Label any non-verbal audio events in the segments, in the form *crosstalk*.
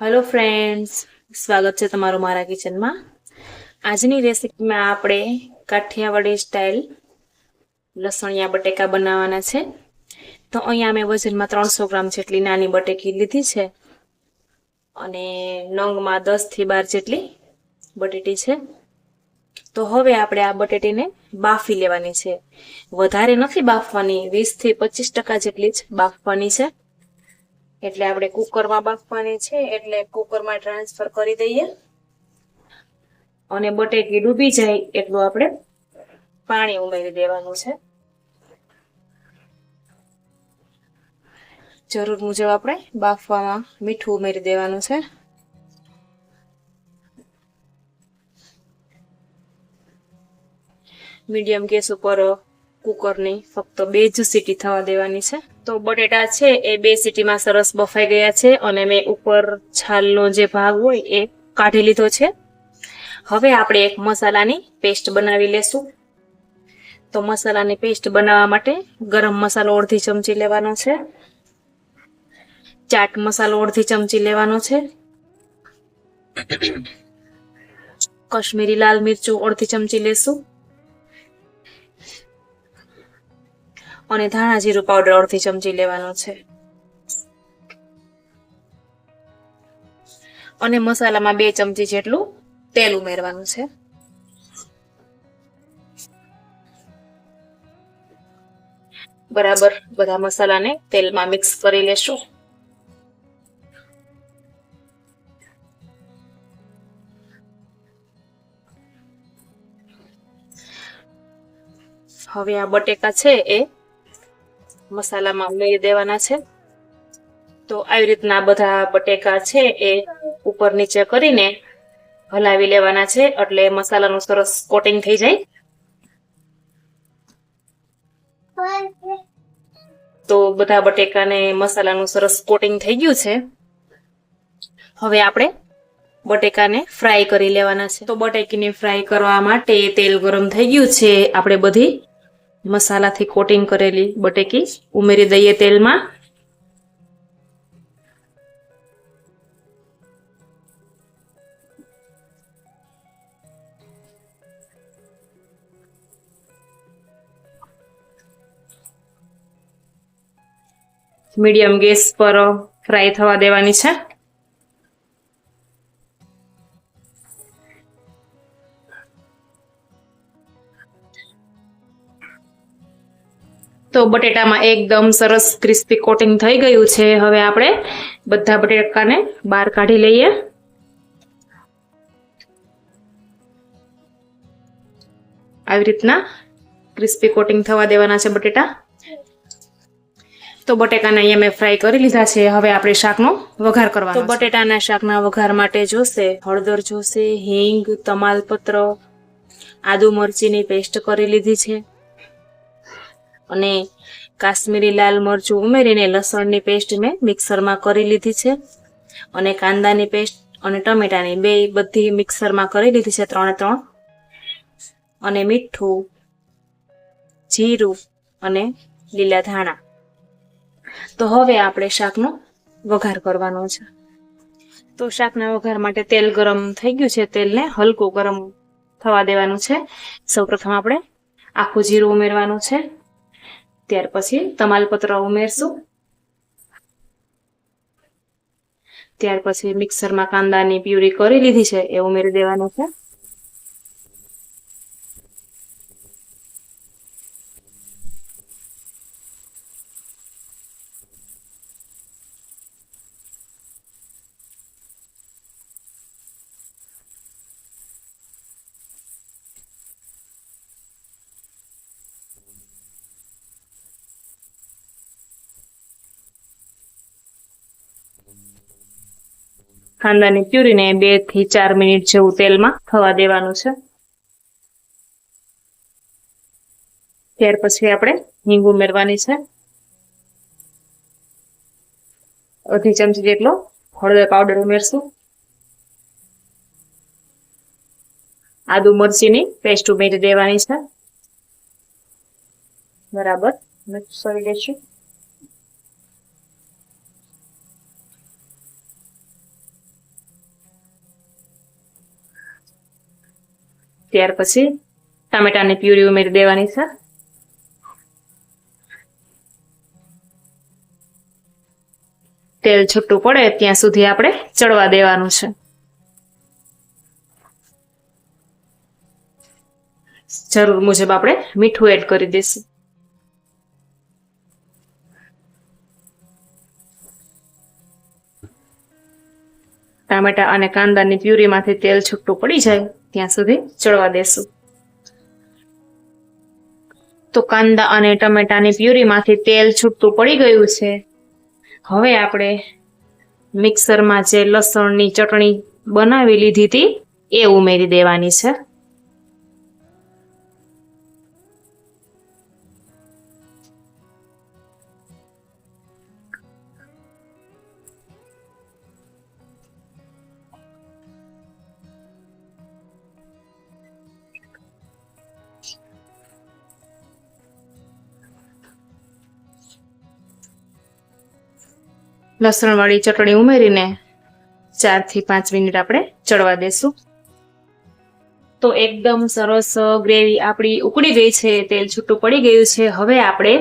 Hello friends સ્વાગત છે તમારું મારા કિચનમાં આજની રેસીપીમાં આપણે કાઠિયાવાડી સ્ટાઇલ લસણિયા બટેકા બનાવવાના છે. તો અહીંયા મેં વજનમાં ત્રણસો ગ્રામ જેટલી નાની બટેકી લીધી છે અને નંગમાં દસથી બાર જેટલી બટેટી છે. તો હવે આપણે આ બટેટીને બાફી લેવાની છે. વધારે નથી બાફવાની, વીસથી પચીસ ટકા જેટલી જ બાફવાની છે. એટલે આપણે કુકરમાં બાફવાની છે, એટલે કુકરમાં ટ્રાન્સફર કરી દઈએ. અને બટેકી ડૂબી જાય એટલું આપણે પાણી ઉમેરી દેવાનું છે. જરૂર મુજબ આપણે બાફવામાં મીઠું ઉમેરી દેવાનું છે. મીડિયમ ગેસ ઉપર કુકરની ફક્ત બે જ સીટી થવા દેવાની છે. તો બટેટા છે એ બે સીટીમાં સરસ બફાઈ ગયા છે અને મેં ઉપર છાલનો જે ભાગ હોય એ કાઢી લીધો છે. હવે આપણે એક મસાલાની પેસ્ટ બનાવી લેશું. તો મસાલાની પેસ્ટ બનાવવા માટે ગરમ મસાલો અડધી ચમચી લેવાનો છે. ચાટ મસાલો અડધી ચમચી લેવાનો છે. *coughs* કશ્મીરી લાલ મિરચું અડધી ચમચી લેશું. અને ધાણા જીરું પાવડર અડધી ચમચી લેવાનો છે. અને મસાલામાં બે ચમચી જેટલું તેલ ઉમેરવાનું છે. બરાબર, બધા મસાલાને તેલમાં મિક્સ કરી લેશું. હવે આ બટેકા છે એ મસાલામાં ઉમેરી દેવાના છે. તો આવી રીતના બધા બટેકા છે એ ઉપર નીચે કરીને હલાવી લેવાના છે એટલે મસાલાનું સરસ કોટિંગ થઈ જાય. તો બધા બટેકાને મસાલાનું સરસ કોટિંગ થઈ ગયું છે. હવે આપણે બટેકાને ફ્રાય કરી લેવાના છે. તો બટેકીને ફ્રાય કરવા માટે તેલ ગરમ થઈ ગયું છે. આપણે બધી મસાલાથી કોટિંગ કરેલી બટેકી ઉમેરી દઈએ તેલમાં. મીડિયમ ગેસ પર ફ્રાય થવા દેવાની છે. તો બટેટામાં એકદમ સરસ ક્રિસ્પી કોટિંગ થઈ ગયું છે. હવે આપણે બધા બટેકાને બહાર કાઢી લઈએ. આવી રીતના ક્રિસ્પી કોટિંગ થવા દેવાના છે બટેટા. તો બટેકાને અહીંયા મેં ફ્રાય કરી લીધા છે. હવે આપણે શાકનો વઘાર કરવાનો તો બટેટાના શાકના વઘાર માટે જોશે હળદર જોશે હિંગ તમાલપત્ર આદુ મરચીની પેસ્ટ કરી લીધી છે. અને કાશ્મીરી લાલ મરચું ઉમેરીને લસણની પેસ્ટ મેં મિક્સરમાં કરી લીધી છે. અને કાંદાની પેસ્ટ અને ટમેટાની બે બધી મિક્સરમાં કરી લીધી છે ત્રણે ત્રણ. અને મીઠું, જીરું અને લીલા ધાણા. તો હવે આપણે શાકનો વઘાર કરવાનો છે. તો શાકના વઘાર માટે તેલ ગરમ થઈ ગયું છે. તેલને હલકું ગરમ થવા દેવાનું છે. સૌપ્રથમ આપણે આખું જીરું ઉમેરવાનું છે. ત્યાર પછી તમાલપત્ર ઉમેરશું. ત્યાર પછી મિક્સરમાં કાંદાની પ્યુરી કરી લીધી છે, એ ઉમેરી દેવાનું છે. કાંદાની પ્યુરીને બેથી ચાર મિનિટ જેવું તેલમાં થવા દેવાનું છે. ત્યાર પછી આપણે હિંગ ઉમેરવાની છે. અડધી ચમચી જેટલો હળદર પાવડર ઉમેરશું. આદુ મરચીની પેસ્ટ ઉમેરી દેવાની છે. બરાબર. મિક્સ કરી લઈશું ત્યાર પછી ટામેટાની પ્યુરી ઉમેરી દેવાની છે. તેલ છૂટું પડે ત્યાં સુધી આપણે ચડવા દેવાનું છે. જરૂર મુજબ આપણે મીઠું એડ કરી દઈશું. ટામેટા અને કાંદાની પ્યુરીમાંથી તેલ છૂટું પડી જાય. ત્યાં સુધી ચડવા દેશું. તો કાંદા અને ટમેટાની પ્યુરીમાંથી તેલ છૂટતું પડી ગયું છે. હવે આપણે મિક્સરમાં જે લસણની ચટણી બનાવી લીધી હતી એ ઉમેરી દેવાની છે. લસણવાળી ચટણી ઉમેરીને ચારથી પાંચ મિનિટ આપણે ચડવા દેશું. તો એકદમ સરસ ગ્રેવી આપણી ઉકળી ગઈ છે, તેલ છૂટું પડી ગયું છે. હવે આપણે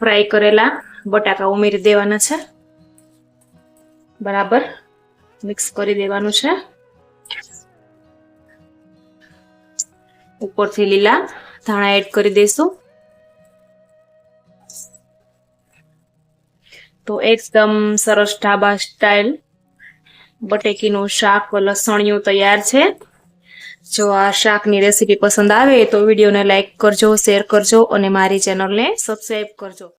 ફ્રાય કરેલા બટાકા ઉમેરી દેવાના છે. બરાબર, મિક્સ કરી દેવાનું છે. ઉપરથી લીલા ધાણા એડ કરી દઈશું તો એકદમ સરસ ઢાબા સ્ટાઇલ બટેકીનું શાક લસણિયું તૈયાર છે. જો આ શાકની રેસીપી પસંદ આવે તો વિડીયોને લાઇક કરજો શેર કરજો અને મારી ચેનલને સબસ્ક્રાઈબ કરજો.